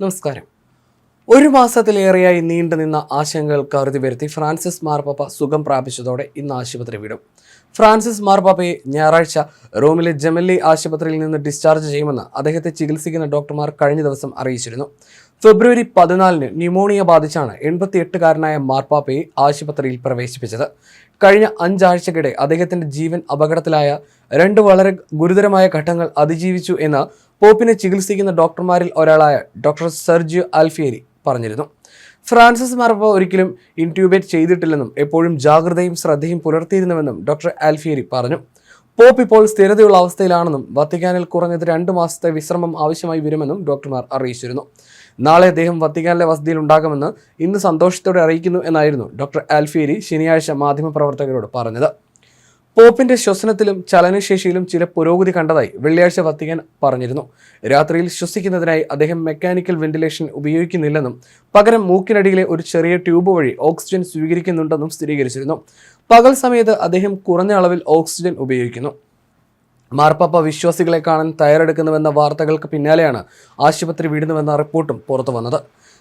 നമസ്കാരം. ഒരു മാസത്തിലേറെയായി നീണ്ടുനിന്ന ആശങ്കകൾ കരുതി വരുത്തി ഫ്രാൻസിസ് മാർപ്പാപ്പ സുഖം പ്രാപിച്ചതോടെ ഇന്ന് ആശുപത്രി വിടും. ഫ്രാൻസിസ് മാർപ്പാപ്പയെ ഞായറാഴ്ച റോമിലെ ജമല്ലി ആശുപത്രിയിൽ നിന്ന് ഡിസ്ചാർജ് ചെയ്യുമെന്ന് അദ്ദേഹത്തെ ചികിത്സിക്കുന്ന ഡോക്ടർമാർ കഴിഞ്ഞ ദിവസം അറിയിച്ചിരുന്നു. ഫെബ്രുവരി പതിനാലിന് ന്യൂമോണിയ ബാധിച്ചാണ് എൺപത്തിയെട്ടുകാരനായ മാർപ്പാപ്പയെ ആശുപത്രിയിൽ പ്രവേശിപ്പിച്ചത്. കഴിഞ്ഞ അഞ്ചാഴ്ചക്കിടെ അദ്ദേഹത്തിന്റെ ജീവൻ അപകടത്തിലായ രണ്ട് വളരെ ഗുരുതരമായ ഘട്ടങ്ങൾ അതിജീവിച്ചു എന്ന് പോപ്പിനെ ചികിത്സിക്കുന്ന ഡോക്ടർമാരിൽ ഒരാളായ ഡോക്ടർ സെർജിയോ ആൽഫിയേരി പറഞ്ഞിരുന്നു. ഫ്രാൻസിസ് മാർപ്പ ഒരിക്കലും ഇൻട്യൂബേറ്റ് ചെയ്തിട്ടില്ലെന്നും എപ്പോഴും ജാഗ്രതയും ശ്രദ്ധയും പുലർത്തിയിരുന്നുവെന്നും ഡോക്ടർ ആൽഫിയേരി പറഞ്ഞു. പോപ്പ് ഇപ്പോൾ സ്ഥിരതയുള്ള അവസ്ഥയിലാണെന്നും വത്തിക്കാനിൽ കുറഞ്ഞത് രണ്ട് മാസത്തെ വിശ്രമം ആവശ്യമായി വരുമെന്നും ഡോക്ടർമാർ അറിയിച്ചിരുന്നു. നാളെ അദ്ദേഹം വത്തിക്കാനിലെ വസതിയിൽ ഉണ്ടാകുമെന്ന് ഇന്ന് സന്തോഷത്തോടെ അറിയിക്കുന്നു എന്നായിരുന്നു ഡോക്ടർ ആൽഫിയേരി ശനിയാഴ്ച മാധ്യമപ്രവർത്തകരോട് പറഞ്ഞത്. പോപ്പിന്റെ ശ്വസനത്തിലും ചലനശേഷിയിലും ചില പുരോഗതി കണ്ടതായി വെള്ളിയാഴ്ച വത്തിക്കാൻ പറഞ്ഞിരുന്നു. രാത്രിയിൽ ശ്വസിക്കുന്നതിനായി അദ്ദേഹം മെക്കാനിക്കൽ വെന്റിലേഷൻ ഉപയോഗിക്കുന്നില്ലെന്നും പകരം മൂക്കിനടിയിലെ ഒരു ചെറിയ ട്യൂബ് വഴി ഓക്സിജൻ സ്വീകരിക്കുന്നുണ്ടെന്നും സ്ഥിരീകരിച്ചിരുന്നു. പകൽ സമയത്ത് അദ്ദേഹം കുറഞ്ഞ അളവിൽ ഓക്സിജൻ ഉപയോഗിക്കുന്നു. മാർപ്പാപ്പ വിശ്വാസികളെ കാണാൻ തയ്യാറെടുക്കുന്നുവെന്ന വാർത്തകൾക്ക് പിന്നാലെയാണ് ആശുപത്രി വിടുന്നുവെന്ന റിപ്പോർട്ടും പുറത്തു വന്നത്.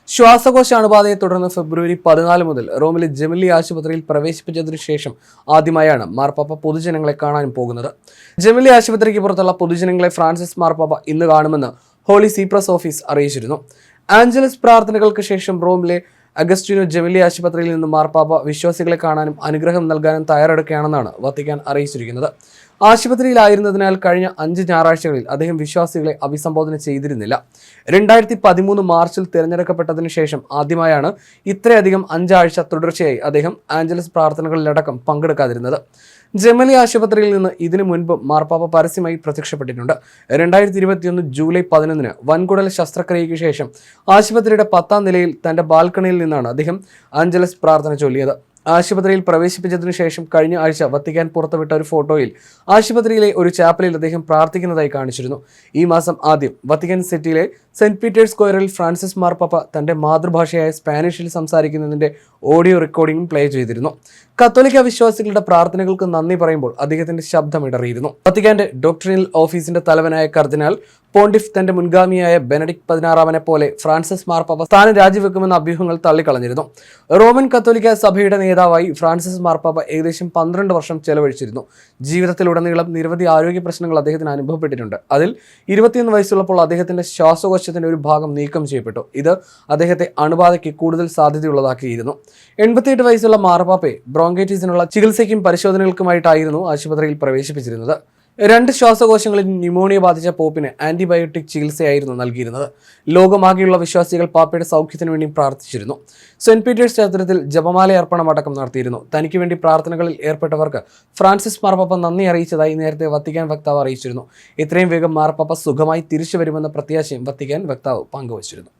ശ്വാസകോശ അണുബാധയെ തുടർന്ന് ഫെബ്രുവരി പതിനാല് മുതൽ റോമിലെ ജമില്ലി ആശുപത്രിയിൽ പ്രവേശിപ്പിച്ചതിനു ശേഷം ആദ്യമായാണ് മാർപ്പാപ്പ പൊതുജനങ്ങളെ കാണാൻ പോകുന്നത്. ജമില്ലി ആശുപത്രിക്ക് പുറത്തുള്ള പൊതുജനങ്ങളെ ഫ്രാൻസിസ് മാർപ്പാപ്പ ഇന്ന് കാണുമെന്ന് ഹോളി സീപ്രസ് ഓഫീസ് അറിയിച്ചിരുന്നു. ആഞ്ചലസ് പ്രാർത്ഥനകൾക്ക് ശേഷം റോമിലെ അഗസ്റ്റിനോ ജെമിലി ആശുപത്രിയിൽ നിന്ന് മാർപ്പാപ്പ വിശ്വാസികളെ കാണാനും അനുഗ്രഹം നൽകാനും തയ്യാറെടുക്കുകയാണെന്നാണ് വത്തിക്കാൻ അറിയിച്ചിരിക്കുന്നത്. ആശുപത്രിയിലായിരുന്നതിനാൽ കഴിഞ്ഞ അഞ്ച് ഞായറാഴ്ചകളിൽ അദ്ദേഹം വിശ്വാസികളെ അഭിസംബോധന ചെയ്തിരുന്നില്ല. രണ്ടായിരത്തി പതിമൂന്ന് മാർച്ചിൽ തിരഞ്ഞെടുക്കപ്പെട്ടതിനു ശേഷം ആദ്യമായാണ് ഇത്രയധികം അഞ്ചാഴ്ച തുടർച്ചയായി അദ്ദേഹം ആഞ്ചലസ് പ്രാർത്ഥനകളിലടക്കം പങ്കെടുക്കാതിരുന്നത്. ജമലി ആശുപത്രിയിൽ നിന്ന് ഇതിനു മുൻപ് മാർപ്പാപ്പ പരസ്യമായി പ്രത്യക്ഷപ്പെട്ടിട്ടുണ്ട്. രണ്ടായിരത്തി ഇരുപത്തിയൊന്ന് ജൂലൈ പതിനൊന്നിന് വൻകുടൽ ശസ്ത്രക്രിയയ്ക്ക് ശേഷം ആശുപത്രിയുടെ പത്താം നിലയിൽ തന്റെ ബാൽക്കണിയിൽ നിന്നാണ് അദ്ദേഹം ആഞ്ചലസ് പ്രാർത്ഥന ചൊല്ലിയത്. ആശുപത്രിയിൽ പ്രവേശിപ്പിച്ചതിനു ശേഷം കഴിഞ്ഞ ആഴ്ച വത്തിക്കാൻ പുറത്തുവിട്ട ഒരു ഫോട്ടോയിൽ ആശുപത്രിയിലെ ഒരു ചാപ്പലിൽ അദ്ദേഹം പ്രാർത്ഥിക്കുന്നതായി കാണിച്ചിരുന്നു. ഈ മാസം ആദ്യം വത്തിക്കാൻ സിറ്റിയിലെ സെന്റ് പീറ്റേഴ്സ് സ്ക്വയറിൽ ഫ്രാൻസിസ് മാർപ്പാപ്പ തന്റെ മാതൃഭാഷയായ സ്പാനിഷിൽ സംസാരിക്കുന്നതിന്റെ ഓഡിയോ റെക്കോർഡിംഗും പ്ലേ ചെയ്തിരുന്നു. കത്തോലിക്ക വിശ്വാസികളുടെ പ്രാർത്ഥനകൾക്ക് നന്ദി പറയുമ്പോൾ അദ്ദേഹത്തിന്റെ ശബ്ദം ഇടറിയിരുന്നു. വത്തിക്കാന്റെ ഡോക്ടറിനൽ ഓഫീസിന്റെ തലവനായ കർദിനാൽ പോണ്ടിഫ് തന്റെ മുൻഗാമിയായ ബെനഡിക് പതിനാറാമനെ പോലെ ഫ്രാൻസിസ് മാർപ്പാപ്പ സ്ഥാനം രാജിവെക്കുമെന്ന അഭ്യൂഹങ്ങൾ തള്ളിക്കളഞ്ഞിരുന്നു. റോമൻ കത്തോലിക്ക സഭയുടെ നേതാവായി ഫ്രാൻസിസ് മാർപ്പാപ്പ ഏകദേശം പന്ത്രണ്ട് വർഷം ചെലവഴിച്ചിരുന്നു. ജീവിതത്തിലുടനീളം നിരവധി ആരോഗ്യ പ്രശ്നങ്ങൾ അദ്ദേഹത്തിന് അനുഭവപ്പെട്ടിട്ടുണ്ട്. അതിൽ ഇരുപത്തിയൊന്ന് വയസ്സുള്ളപ്പോൾ അദ്ദേഹത്തിന്റെ ശ്വാസകോശത്തിന്റെ ഒരു ഭാഗം നീക്കം ചെയ്യപ്പെട്ടു. ഇത് അദ്ദേഹത്തെ അണുബാധയ്ക്ക് കൂടുതൽ സാധ്യതയുള്ളതാക്കിയിരുന്നു. എൺപത്തിയെട്ട് വയസ്സുള്ള മാർപ്പാപ്പയെ ബ്രോങ്കൈറ്റിസിനുള്ള ചികിത്സയ്ക്കും പരിശോധനകൾക്കുമായിട്ടായിരുന്നു ആശുപത്രിയിൽ പ്രവേശിപ്പിച്ചിരുന്നത്. രണ്ട് ശ്വാസകോശങ്ങളിൽ ന്യൂമോണിയ ബാധിച്ച പോപ്പിന് ആന്റിബയോട്ടിക് ചികിത്സയായിരുന്നു നൽകിയിരുന്നത്. ലോകമാകെയുള്ള വിശ്വാസികൾ പാപ്പയുടെ സൗഖ്യത്തിനു വേണ്ടി പ്രാർത്ഥിച്ചിരുന്നു. സെന്റ് പീറ്റേഴ്സ് ക്ഷേത്രത്തിൽ ജപമാല അർപ്പണം അടക്കം നടത്തിയിരുന്നു. തനിക്ക് വേണ്ടി പ്രാർത്ഥനകളിൽ ഏർപ്പെട്ടവർക്ക് ഫ്രാൻസിസ് മാർപ്പാപ്പ നന്ദി അറിയിച്ചതായി നേരത്തെ വത്തിക്കാൻ വക്താവ് അറിയിച്ചിരുന്നു. ഇത്രയും വേഗം മാർപ്പാപ്പ സുഖമായി തിരിച്ചു വരുമെന്ന പ്രത്യാശയും വത്തിക്കാൻ വക്താവ് പങ്കുവച്ചിരുന്നു.